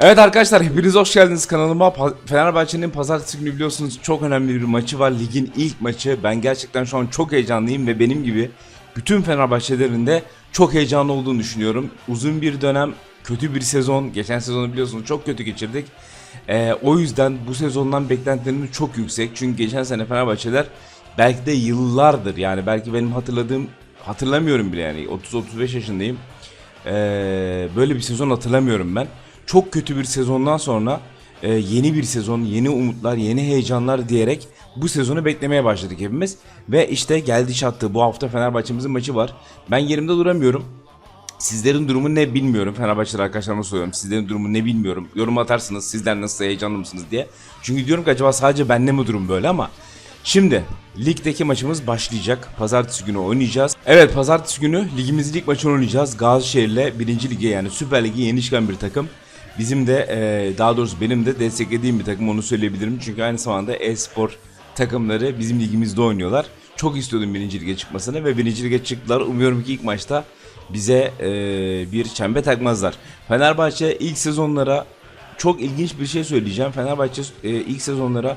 Evet arkadaşlar hepiniz hoş geldiniz kanalıma. Fenerbahçe'nin pazartesi günü biliyorsunuz çok önemli bir maçı var. Ligin ilk maçı. Ben gerçekten şu an çok heyecanlıyım ve benim gibi bütün Fenerbahçelerin de çok heyecanlı olduğunu düşünüyorum. Uzun bir dönem, kötü bir sezon. Geçen sezonu biliyorsunuz çok kötü geçirdik. Ee, o yüzden bu sezondan beklentilerimiz çok yüksek. Çünkü geçen sene Fenerbahçeler belki de yıllardır yani belki benim hatırladığım hatırlamıyorum bile yani 30-35 yaşındayım. Ee, böyle bir sezon hatırlamıyorum ben. Çok kötü bir sezondan sonra e, yeni bir sezon, yeni umutlar, yeni heyecanlar diyerek bu sezonu beklemeye başladık hepimiz. Ve işte geldi çattı. Bu hafta Fenerbahçe'mizin maçı var. Ben yerimde duramıyorum. Sizlerin durumu ne bilmiyorum. Fenerbahçeli arkadaşlarıma soruyorum. Sizlerin durumu ne bilmiyorum. Yorum atarsınız. Sizler nasıl heyecanlı mısınız diye. Çünkü diyorum ki acaba sadece bende mi durum böyle ama Şimdi ligdeki maçımız başlayacak. Pazartesi günü oynayacağız. Evet pazartesi günü ligimizin ilk maçını oynayacağız. Gazişehir'le 1. lige yani Süper Lig'e yeni çıkan bir takım. Bizim de e, daha doğrusu benim de desteklediğim bir takım onu söyleyebilirim. Çünkü aynı zamanda e-spor takımları bizim ligimizde oynuyorlar. Çok istiyordum 1. lige çıkmasını ve 1. lige çıktılar. Umuyorum ki ilk maçta bize e, bir çembe takmazlar. Fenerbahçe ilk sezonlara çok ilginç bir şey söyleyeceğim. Fenerbahçe e, ilk sezonlara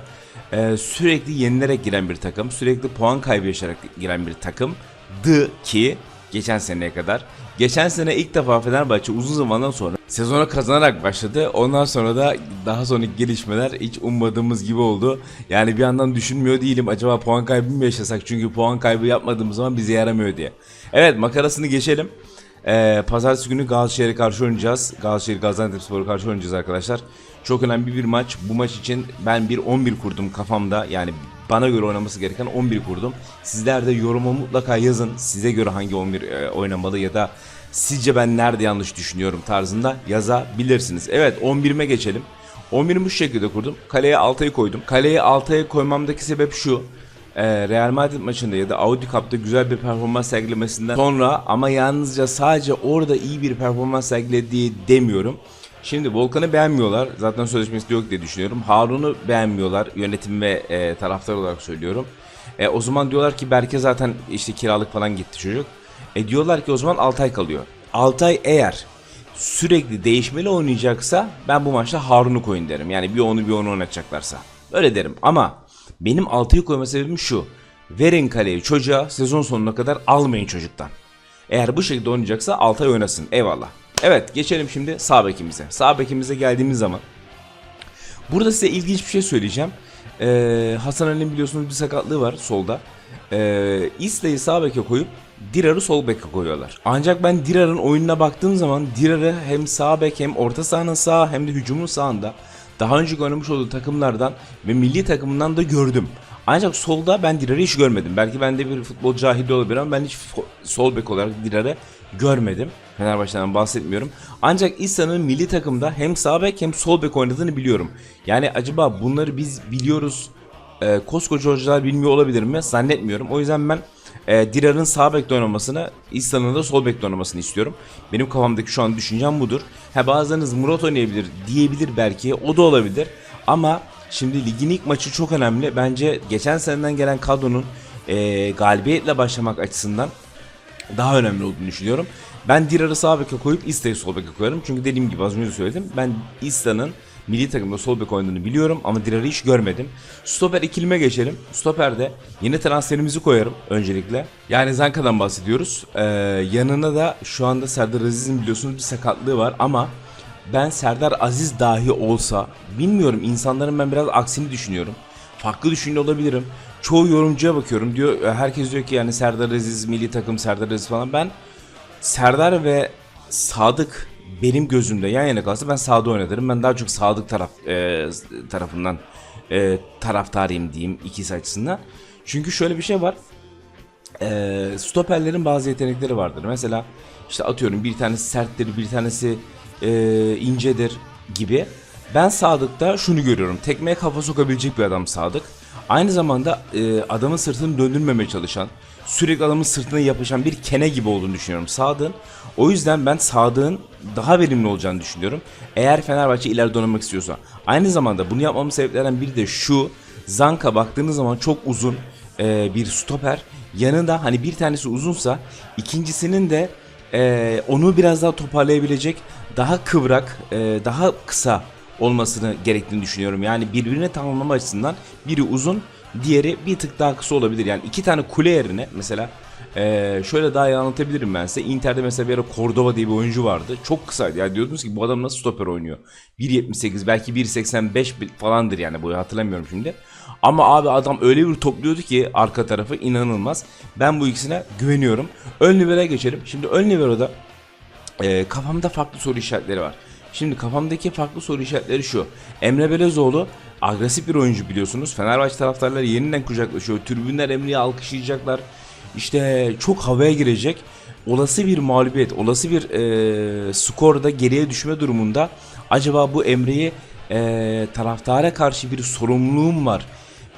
e, sürekli yenilerek giren bir takım. Sürekli puan kaybı yaşayarak giren bir takımdı ki geçen seneye kadar. Geçen sene ilk defa Fenerbahçe uzun zamandan sonra sezona kazanarak başladı. Ondan sonra da daha sonraki gelişmeler hiç ummadığımız gibi oldu. Yani bir yandan düşünmüyor değilim acaba puan kaybı mı yaşasak? Çünkü puan kaybı yapmadığımız zaman bize yaramıyor diye. Evet makarasını geçelim. Ee, Pazartesi günü Galatasaray'a karşı oynayacağız. Galatasaray Gaziantepspor'a karşı oynayacağız arkadaşlar. Çok önemli bir maç. Bu maç için ben bir 11 kurdum kafamda. Yani bana göre oynaması gereken 11 kurdum. Sizler de yoruma mutlaka yazın. Size göre hangi 11 e, oynamalı ya da sizce ben nerede yanlış düşünüyorum tarzında yazabilirsiniz. Evet 11'ime geçelim. 11'imi şu şekilde kurdum. Kaleye Altay'ı koydum. Kaleye Altay'ı koymamdaki sebep şu. Ee, Real Madrid maçında ya da Audi Cup'ta güzel bir performans sergilemesinden sonra ama yalnızca sadece orada iyi bir performans sergilediği demiyorum. Şimdi Volkan'ı beğenmiyorlar. Zaten sözleşmesi yok diye düşünüyorum. Harun'u beğenmiyorlar. Yönetim ve e, taraftar olarak söylüyorum. E, o zaman diyorlar ki Berke zaten işte kiralık falan gitti çocuk. E diyorlar ki o zaman Altay kalıyor. Altay eğer sürekli değişmeli oynayacaksa ben bu maçta Harun'u koyun derim. Yani bir onu bir onu oynatacaklarsa. Öyle derim ama benim Altay'ı koyma sebebim şu. Verin kaleyi çocuğa sezon sonuna kadar almayın çocuktan. Eğer bu şekilde oynayacaksa Altay oynasın. Eyvallah. Evet geçelim şimdi sağ bekimize. Sağ bekimize geldiğimiz zaman. Burada size ilginç bir şey söyleyeceğim. Ee, Hasan Ali'nin biliyorsunuz bir sakatlığı var solda. Ee, İslay'ı sağ beke koyup Dirar'ı sol beke koyuyorlar. Ancak ben Dirar'ın oyununa baktığım zaman Dirar'ı hem sağ bek hem orta sahanın sağ hem de hücumun sağında daha önce oynamış olduğu takımlardan ve milli takımından da gördüm. Ancak solda ben Dirar'ı hiç görmedim. Belki ben de bir futbol cahili olabilir ama ben hiç sol bek olarak Dirar'ı görmedim. Fenerbahçe'den bahsetmiyorum. Ancak İsa'nın milli takımda hem sağ bek hem sol bek oynadığını biliyorum. Yani acaba bunları biz biliyoruz. E, koskoca hocalar bilmiyor olabilir mi? Zannetmiyorum. O yüzden ben e, Dirar'ın sağ bekte oynamasını, İsa'nın da sol bekte oynamasını istiyorum. Benim kafamdaki şu an düşüncem budur. Ha bazılarınız Murat oynayabilir diyebilir belki. O da olabilir. Ama şimdi ligin ilk maçı çok önemli. Bence geçen seneden gelen kadronun e, galibiyetle başlamak açısından daha önemli olduğunu düşünüyorum. Ben Dirar'ı sağ beke koyup İsta'yı sol beke koyarım. Çünkü dediğim gibi az önce söyledim. Ben İsta'nın milli takımda sol bek oynadığını biliyorum ama Dirar'ı hiç görmedim. Stoper ikilime geçelim. Stoper'de yeni transferimizi koyarım öncelikle. Yani Zanka'dan bahsediyoruz. Ee, yanına da şu anda Serdar Aziz'in biliyorsunuz bir sakatlığı var ama ben Serdar Aziz dahi olsa bilmiyorum insanların ben biraz aksini düşünüyorum. Farklı düşünüyor olabilirim. Çoğu yorumcuya bakıyorum diyor herkes diyor ki yani Serdar Aziz milli takım Serdar Aziz falan ben Serdar ve Sadık benim gözümde yan yana kalsa ben sağda oynatırım. Ben daha çok Sadık taraf e, tarafından e, taraftarıyım diyeyim ikisi açısından. Çünkü şöyle bir şey var. E, stoperlerin bazı yetenekleri vardır. Mesela işte atıyorum bir tanesi serttir, bir tanesi e, incedir gibi. Ben Sadık'ta şunu görüyorum. Tekmeye kafa sokabilecek bir adam Sadık. Aynı zamanda e, adamın sırtını döndürmemeye çalışan, sürekli adamın sırtına yapışan bir kene gibi olduğunu düşünüyorum Sadık'ın. O yüzden ben Sadık'ın daha verimli olacağını düşünüyorum. Eğer Fenerbahçe ileride oynamak istiyorsa. Aynı zamanda bunu yapmamın sebeplerinden biri de şu. Zanka baktığınız zaman çok uzun e, bir stoper. Yanında hani bir tanesi uzunsa ikincisinin de e, onu biraz daha toparlayabilecek daha kıvrak, e, daha kısa olmasını gerektiğini düşünüyorum. Yani birbirine tamamlama açısından biri uzun, diğeri bir tık daha kısa olabilir. Yani iki tane kule yerine mesela e, şöyle daha iyi anlatabilirim ben size. Inter'de mesela bir ara Cordova diye bir oyuncu vardı. Çok kısaydı. Yani diyordunuz ki bu adam nasıl stoper oynuyor? 1.78 belki 1.85 falandır yani bu hatırlamıyorum şimdi. Ama abi adam öyle bir topluyordu ki arka tarafı inanılmaz. Ben bu ikisine güveniyorum. Ön libere geçelim. Şimdi ön libero'da e, kafamda farklı soru işaretleri var. Şimdi kafamdaki farklı soru işaretleri şu. Emre Belezoğlu agresif bir oyuncu biliyorsunuz. Fenerbahçe taraftarları yeniden kucaklaşıyor. Tribünler Emre'yi alkışlayacaklar. İşte çok havaya girecek. Olası bir mağlubiyet, olası bir e, skorda geriye düşme durumunda acaba bu Emre'yi e, taraftara karşı bir sorumluluğum var.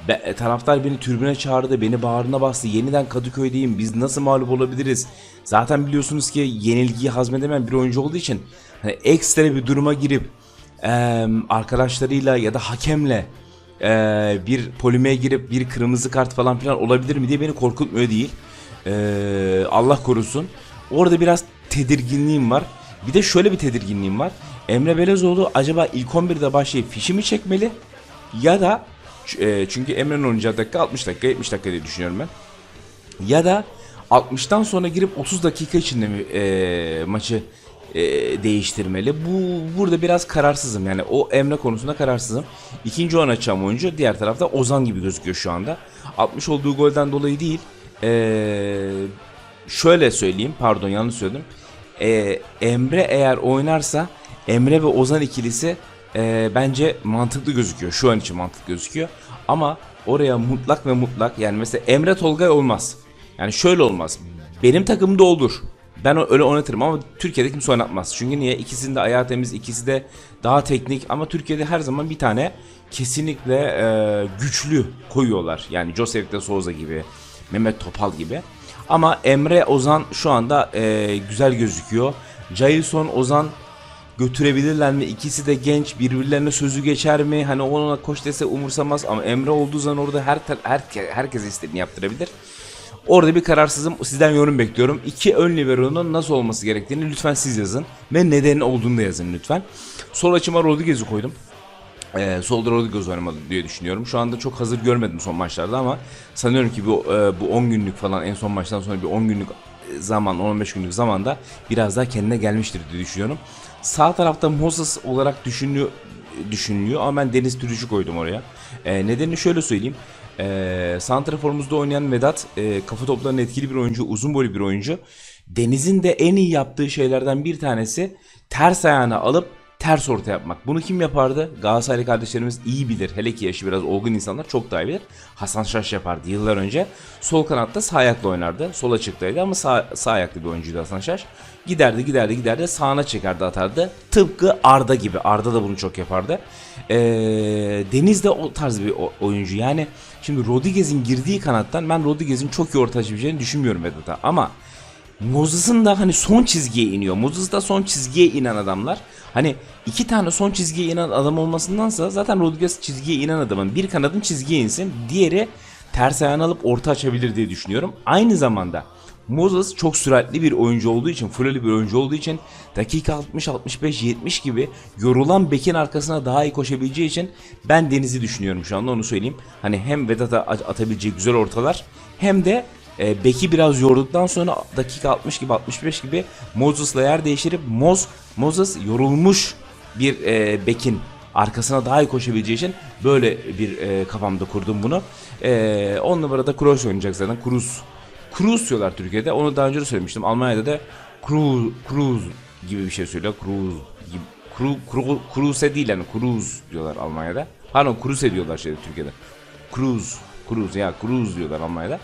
Be, taraftar beni tribüne çağırdı, beni bağrına bastı. Yeniden Kadıköy'deyim. Biz nasıl mağlup olabiliriz? Zaten biliyorsunuz ki yenilgiyi hazmedemeyen bir oyuncu olduğu için hani ekstra bir duruma girip e, arkadaşlarıyla ya da hakemle e, bir polime girip bir kırmızı kart falan filan olabilir mi diye beni korkutmuyor değil. E, Allah korusun. Orada biraz tedirginliğim var. Bir de şöyle bir tedirginliğim var. Emre Belezoğlu acaba ilk 11'de başlayıp fişimi çekmeli ya da e, çünkü Emre'nin oynayacağı dakika 60 dakika 70 dakika diye düşünüyorum ben. Ya da 60'tan sonra girip 30 dakika içinde mi e, maçı e, değiştirmeli. Bu burada biraz kararsızım. Yani o Emre konusunda kararsızım. İkinci oyun açacağım oyuncu diğer tarafta Ozan gibi gözüküyor şu anda. 60 olduğu golden dolayı değil. E, şöyle söyleyeyim. Pardon yanlış söyledim. E, Emre eğer oynarsa Emre ve Ozan ikilisi e, bence mantıklı gözüküyor. Şu an için mantıklı gözüküyor. Ama oraya mutlak ve mutlak yani mesela Emre Tolgay olmaz. Yani şöyle olmaz. Benim takımda olur. Ben öyle oynatırım ama Türkiye'de kimse oynatmaz. Çünkü niye? İkisinin de ayağı temiz, ikisi de daha teknik ama Türkiye'de her zaman bir tane kesinlikle e, güçlü koyuyorlar. Yani Joseph de Souza gibi, Mehmet Topal gibi. Ama Emre Ozan şu anda e, güzel gözüküyor. Jailson Ozan götürebilirler mi? İkisi de genç, birbirlerine sözü geçer mi? Hani ona koş dese umursamaz ama Emre olduğu zaman orada her her herkes istediğini yaptırabilir. Orada bir kararsızım. Sizden yorum bekliyorum. İki ön libero'nun nasıl olması gerektiğini lütfen siz yazın. Ve nedeni olduğunu da yazın lütfen. Sol açıma Rodriguez'i koydum. Ee, solda Rodriguez oynamadı diye düşünüyorum. Şu anda çok hazır görmedim son maçlarda ama sanıyorum ki bu e, bu 10 günlük falan en son maçtan sonra bir 10 günlük zaman 15 günlük zamanda biraz daha kendine gelmiştir diye düşünüyorum. Sağ tarafta Moses olarak düşünülüyor düşünülüyor ama ben Deniz Türücü koydum oraya. Ee, nedenini şöyle söyleyeyim. Ee, Santrafor'umuzda oynayan Vedat e, kafa toplarının etkili bir oyuncu, uzun boylu bir oyuncu. Deniz'in de en iyi yaptığı şeylerden bir tanesi ters ayağını alıp ters orta yapmak. Bunu kim yapardı? Galatasaraylı kardeşlerimiz iyi bilir. Hele ki yaşı biraz olgun insanlar çok daha iyi bilir. Hasan Şaş yapardı yıllar önce. Sol kanatta sağ ayakla oynardı. Sol açıktaydı ama sağ, sağ ayaklı bir oyuncuydu Hasan Şaş. Giderdi giderdi giderdi sağına çekerdi atardı. Tıpkı Arda gibi. Arda da bunu çok yapardı. Ee, Deniz de o tarz bir oyuncu. Yani şimdi Rodriguez'in girdiği kanattan ben Rodriguez'in çok iyi orta açabileceğini düşünmüyorum Vedat'a. Ama Moses'ın da hani son çizgiye iniyor. Moses da son çizgiye inen adamlar. Hani iki tane son çizgiye inen adam olmasındansa zaten Rodriguez çizgiye inen adamın bir kanadın çizgiye insin. Diğeri ters ayağını alıp orta açabilir diye düşünüyorum. Aynı zamanda Moses çok süratli bir oyuncu olduğu için, fulleli bir oyuncu olduğu için dakika 60, 65, 70 gibi yorulan bekin arkasına daha iyi koşabileceği için ben Deniz'i düşünüyorum şu anda onu söyleyeyim. Hani hem Vedat'a at- atabileceği güzel ortalar hem de e, beki biraz yorduktan sonra dakika 60 gibi 65 gibi Moses'la yer değiştirip Moz, Moses yorulmuş bir e, bekin arkasına daha iyi koşabileceği için böyle bir e, kafamda kurdum bunu. E, 10 numarada Kroos oynayacak zaten. Cruz. Cruz diyorlar Türkiye'de. Onu daha önce de söylemiştim. Almanya'da da Cruz, Cruz gibi bir şey söylüyor. Cruz gibi. Cru, Cru, Kruse değil yani Cruz diyorlar Almanya'da. Pardon Kruse diyorlar şeyde Türkiye'de. Cruz, Cruz ya Cruz diyorlar Almanya'da.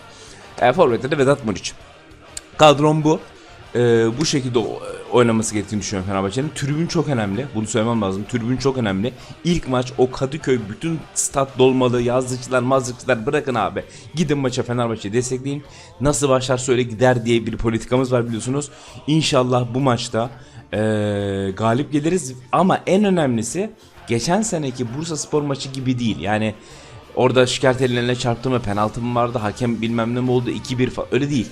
E, Forvet'te de Vedat Muriç. Kadrom bu. E, bu şekilde o- oynaması gerektiğini düşünüyorum Fenerbahçe'nin. Tribün çok önemli. Bunu söylemem lazım. Tribün çok önemli. İlk maç o Kadıköy bütün stat dolmalı. Yazlıkçılar mazlıkçılar bırakın abi. Gidin maça Fenerbahçe'yi destekleyin. Nasıl başlarsa öyle gider diye bir politikamız var biliyorsunuz. İnşallah bu maçta e, galip geliriz. Ama en önemlisi geçen seneki Bursa Spor maçı gibi değil. Yani Orada şikayet eline çarptı mı penaltı mı vardı hakem bilmem ne mi oldu 2-1 falan öyle değil.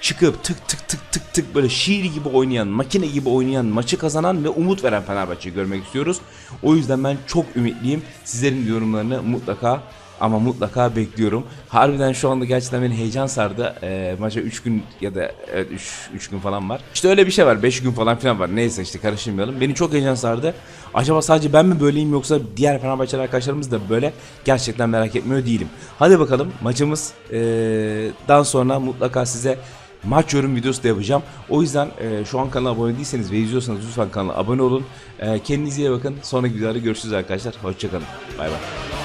çıkıp tık tık tık tık tık böyle şiir gibi oynayan, makine gibi oynayan, maçı kazanan ve umut veren Fenerbahçe'yi görmek istiyoruz. O yüzden ben çok ümitliyim. Sizlerin yorumlarını mutlaka ama mutlaka bekliyorum. Harbiden şu anda gerçekten beni heyecan sardı. Ee, maça 3 gün ya da 3 gün falan var. İşte öyle bir şey var. 5 gün falan filan var. Neyse işte karıştırmayalım. Beni çok heyecan sardı. Acaba sadece ben mi böyleyim yoksa diğer Fenerbahçeli arkadaşlarımız da böyle? Gerçekten merak etmiyor değilim. Hadi bakalım maçımız dan sonra mutlaka size maç yorum videosu da yapacağım. O yüzden e, şu an kanala abone değilseniz ve izliyorsanız lütfen kanala abone olun. E, kendinize iyi bakın. Sonraki videoda görüşürüz arkadaşlar. Hoşçakalın. Bay bay.